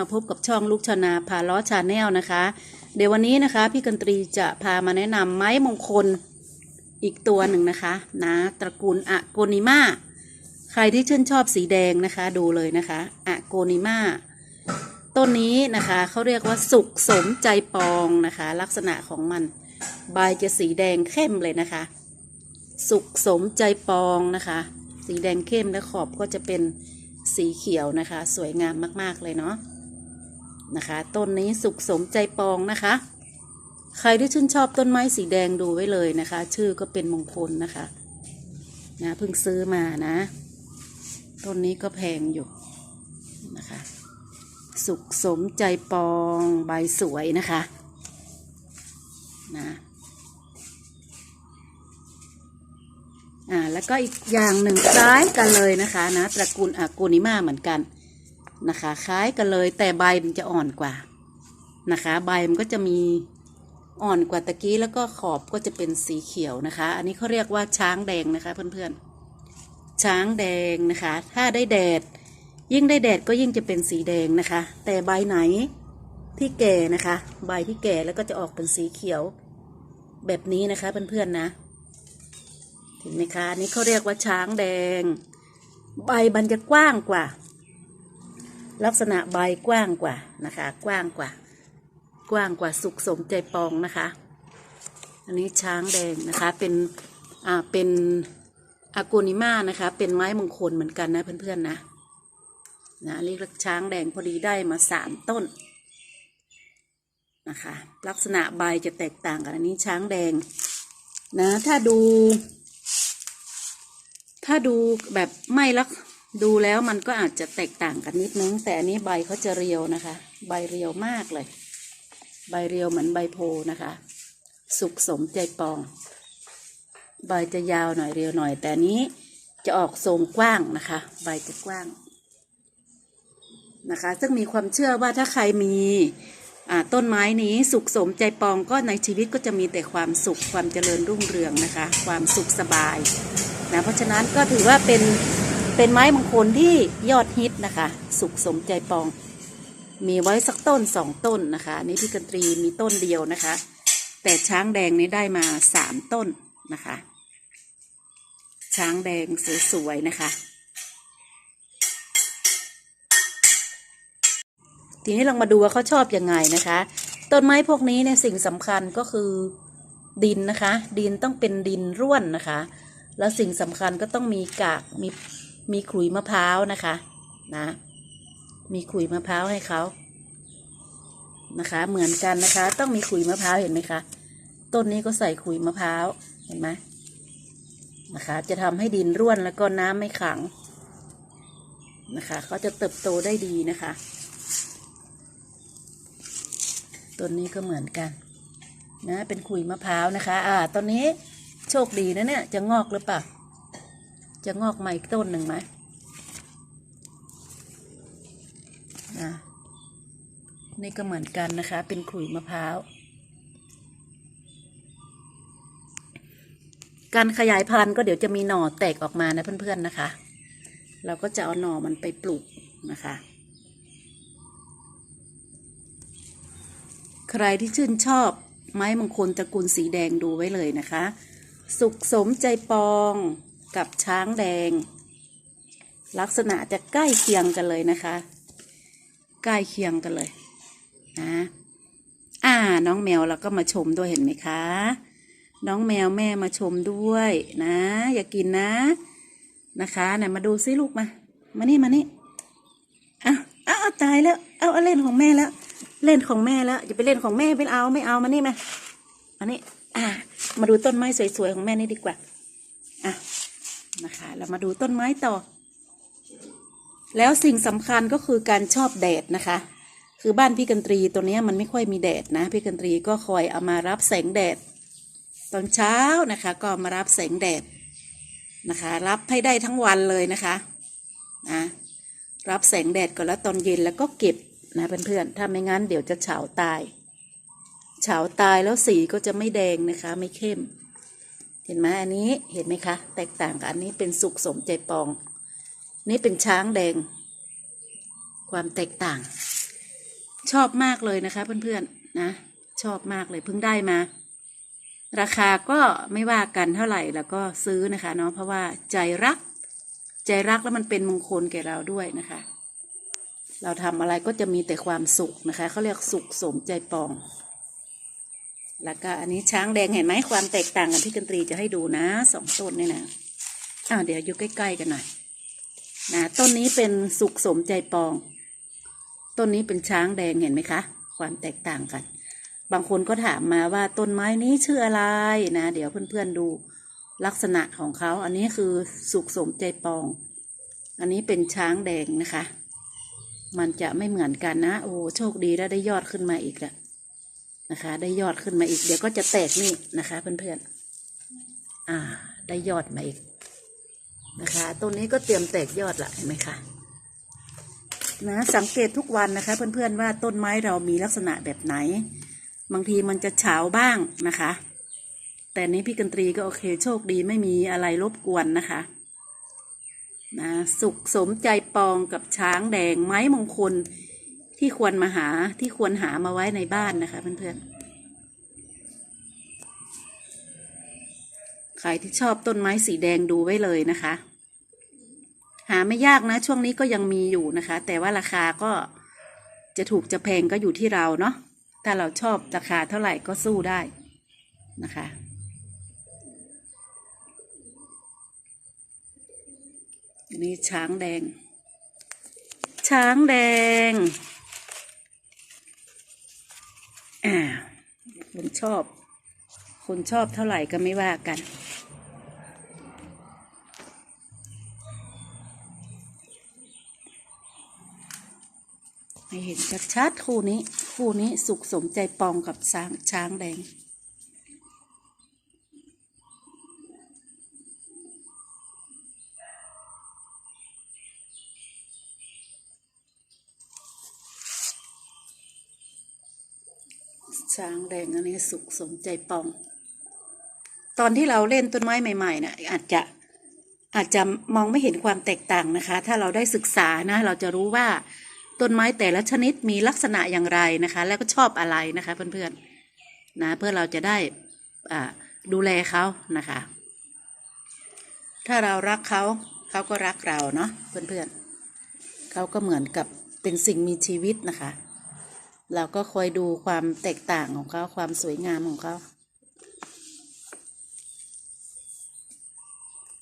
มาพบกับช่องลูกชนาพาล้อชาแนลนะคะ เดี๋ยววันนี้นะคะพี่กันตรีจะพามาแนะนำไม้มงคลอีกตัวหนึ่งนะคะนะตระกูลอะโกนิมาใครที่ชื่นชอบสีแดงนะคะดูเลยนะคะอะโกนิมาต้นนี้นะคะเขาเรียกว่าสุขสมใจปองนะคะ ลักษณะของมันใบจะสีแดงเข้มเลยนะคะ สุขสมใจปองนะคะ สีแดงเข้มและขอบก็จะเป็นสีเขียวนะคะ สวยงามมาก ๆ เลยเนาะ นะคะ ต้นนี้สุขสมใจปองนะคะ ใครที่ชื่นชอบต้นไม้สีแดงดูไว้เลยนะคะ ชื่อก็เป็นมงคลนะคะนะเพิ่งซื้อมานะ ต้นนี้ก็แพงอยู่นะคะ สุขสมใจปองใบสวยนะคะนะอ่าแล้วก็อีกอย่างหนึ่งคล้ายกันเลยนะคะนะตระกูลอากูนิมาเหมือนกัน นะคะ คล้ายกันเลยแต่ใบมันจะอ่อนกว่านะคะ ใบมันก็จะมีอ่อนกว่าตะกี้แล้วก็ขอบก็จะเป็นสีเขียวนะคะ อันนี้เขาเรียกว่าช้างแดงนะคะเพื่อนๆ ช้างแดงนะคะ ถ้าได้แดด ยิ่งได้แดดก็ยิ่งจะเป็นสีแดงนะคะ แต่ใบไหนที่แก่นะคะ ใบที่แก่แล้วก็จะออกเป็นสีเขียว แบบนี้นะคะเพื่อนๆนะเห็นไหมคะอันนี้เขาเรียกว่าช้างแดง ใบมันจะกว้างกว่า ลักษณะใบกว้างกว่านะคะ กว้างกว่า กว้างกว่าสุขสมใจปองนะคะ อันนี้ช้างแดงนะคะเป็นอ่าเป็นอากูนิมานะคะ เป็นไม้มงคลเหมือนกันนะเพื่อนๆนะนะเรียกช้างแดงพอดีได้มาสามต้นนะคะ ลักษณะใบจะแตกต่างกันอันนี้ช้างแดงนะถ้าดู ถ้าดูแบบไม่ลัก ดูแล้วมันก็อาจจะแตกต่างกันนิดนึง แต่อันนี้ใบเขาจะเรียวนะคะ ใบเรียวมากเลย ใบเรียวเหมือนใบโพนะคะ สุกสมใจปอง ใบจะยาวหน่อยเรียวหน่อย แต่อันนี้จะออกทรงกว้างนะคะ ใบจะกว้างนะคะ ซึ่งมีความเชื่อว่าถ้าใครมีต้นไม้นี้สุขสมใจปองก็ในชีวิตก็จะมีแต่ความสุขความเจริญรุ่งเรืองนะคะ ความสุขสบายนะเพราะฉะนั้นก็ถือว่าเป็น เป็นไม้มงคลที่ยอดฮิตนะคะ สุขสมใจปอง มีไว้สักต้นสองต้นนะคะ นี่พี่กันตรีมีต้นเดียวนะคะ แต่ช้างแดงนี้ได้มาสามต้นนะคะ ช้างแดงสวยๆนะคะ ทีนี้ลองมาดูว่าเขาชอบยังไงนะคะ ต้นไม้พวกนี้เนี่ยสิ่งสำคัญก็คือดินนะคะ ดินต้องเป็นดินร่วนนะคะ แล้วสิ่งสำคัญก็ต้องมีกากมี มีขลุยมะพร้าวนะคะ นะ มีขลุยมะพร้าวให้เขานะคะ เหมือนกันนะคะ ต้องมีขลุยมะพร้าวเห็นไหมคะ ต้นนี้ก็ใส่ขลุยมะพร้าวเห็นไหมนะคะ จะทำให้ดินร่วนแล้วก็น้ำไม่ขังนะคะเขาจะเติบโตได้ดีนะคะต้นนี้ก็เหมือนกันนะเป็นขุยมะพร้าวนะคะ อ่าต้นนี้โชคดีนะเนี่ยจะงอกหรือเปล่า จะงอกใหม่อีกต้นหนึ่งไหมนะนี่ก็เหมือนกันนะคะ เป็นขลุยมะพร้าว การขยายพันธุ์ก็เดี๋ยวจะมีหน่อแตกออกมานะเพื่อนๆนะคะ เราก็จะเอาหน่อมันไปปลูกนะคะ ใครที่ชื่นชอบไม้มงคลตระกูลสีแดงดูไว้เลยนะคะ สุขสมใจปอง กับช้างแดง ลักษณะจะใกล้เคียงกันเลยนะคะ ใกล้เคียงกันเลยนะอ่าน้องแมวเราก็มาชมด้วยเห็นไหมคะ น้องแมวแม่มาชมด้วยนะ อย่ากินนะนะคะไหนมาดูซิลูกมา มานี่มานี่อ้าวอ้าวตายแล้ว เอาเอาเล่นของแม่แล้ว เล่นของแม่แล้วอย่าไปเล่นของแม่ไม่เอาไม่เอามานี่มามานี่อ่ามาดูต้นไม้สวยๆของแม่นี่ดีกว่า นะคะ เรามาดูต้นไม้ต่อ แล้วสิ่งสำคัญก็คือการชอบแดดนะคะ คือบ้านพี่กันตรีตัวนี้มันไม่ค่อยมีแดดนะ พี่กันตรีก็คอยเอามารับแสงแดด ตอนเช้านะคะ ก็มารับแสงแดดนะคะ รับให้ได้ทั้งวันเลยนะคะนะรับแสงแดดก่อนแล้วตอนเย็นแล้วก็เก็บนะเพื่อนๆถ้าไม่งั้นเดี๋ยวจะเฉาตาย เฉาตายแล้วสีก็จะไม่แดงนะคะ ไม่เข้ม ห็นไหมอันนี้เห็นไหมคะ แตกต่างกับอันนี้เป็นสุกสมใจปอง นี่เป็นช้างแดง ความแตกต่าง ชอบมากเลยนะคะเพื่อนๆนะชอบมากเลยเพิ่งได้มา ราคาก็ไม่ว่ากันเท่าไหร่แล้วก็ซื้อนะคะเนาะเพราะว่าใจรัก ใจรักแล้วมันเป็นมงคลแก่เราด้วยนะคะ เราทำอะไรก็จะมีแต่ความสุขนะคะเขาเรียกสุขสมใจปอง แล้วก็อันนี้ช้างแดงเห็นไหมความแตกต่างกันที่กันตรีจะให้ดูนะสองต้นนี่นะอ้าวเดี๋ยวอยู่ใกล้ๆกันหน่อยนะต้นนี้เป็นสุขสมใจปอง ต้นนี้เป็นช้างแดงเห็นไหมคะ ความแตกต่างกัน บางคนก็ถามมาว่าต้นไม้นี้ชื่ออะไรนะ เดี๋ยวเพื่อนๆดูลักษณะของเขา อันนี้คือสุขสมใจปอง อันนี้เป็นช้างแดงนะคะ มันจะไม่เหมือนกันนะ โอ้โชคดีแล้วได้ยอดขึ้นมาอีกแล้ว นะคะ ได้ยอดขึ้นมาอีก เดี๋ยวก็จะแตกนี่นะคะ เพื่อนๆ อ่า ได้ยอดมาอีกนะคะต้นนี้ก็เตรียมแตกยอดละเห็นไหมคะนะสังเกตทุกวันนะคะ เพื่อนๆว่าต้นไม้เรามีลักษณะแบบไหน บางทีมันจะเฉาบ้างนะคะ แต่นี้พี่กันตรีก็โอเคโชคดีไม่มีอะไรรบกวนนะคะนะสุขสมใจปองกับช้างแดงไม้มงคล ที่ควรมาหาที่ควรหามาไว้ในบ้านนะคะเพื่อนๆ ใครที่ชอบต้นไม้สีแดงดูไว้เลยนะคะ หาไม่ยากนะ ช่วงนี้ก็ยังมีอยู่นะคะ แต่ว่าราคาก็จะถูกจะแพงก็อยู่ที่เราเนาะถ้าเราชอบราคาเท่าไหร่ก็สู้ได้นะคะอันนี้ช้างแดง ช้างแดง อ่า คนชอบ คนชอบเท่าไหร่ก็ไม่ว่ากัน ให้เห็นชัดๆคู่นี้ คู่นี้สุขสมใจปองกับช้างช้างแดง ช้างแดงอันนี้สุขสมใจปอง ตอนที่เราเล่นต้นไม้ใหม่ๆนะอาจจะอาจจะมองไม่เห็นความแตกต่างนะคะ ถ้าเราได้ศึกษานะ เราจะรู้ว่าต้นไม้แต่ละชนิดมีลักษณะอย่างไรนะคะ แล้วก็ชอบอะไรนะคะเพื่อนๆนะเพื่อเราจะได้ดูแลเขานะคะ ถ้าเรารักเขาเขาก็รักเราเนาะเพื่อนๆเขาก็เหมือนกับเป็นสิ่งมีชีวิตนะคะ เราก็คอยดูความแตกต่างของเขาความสวยงามของเขา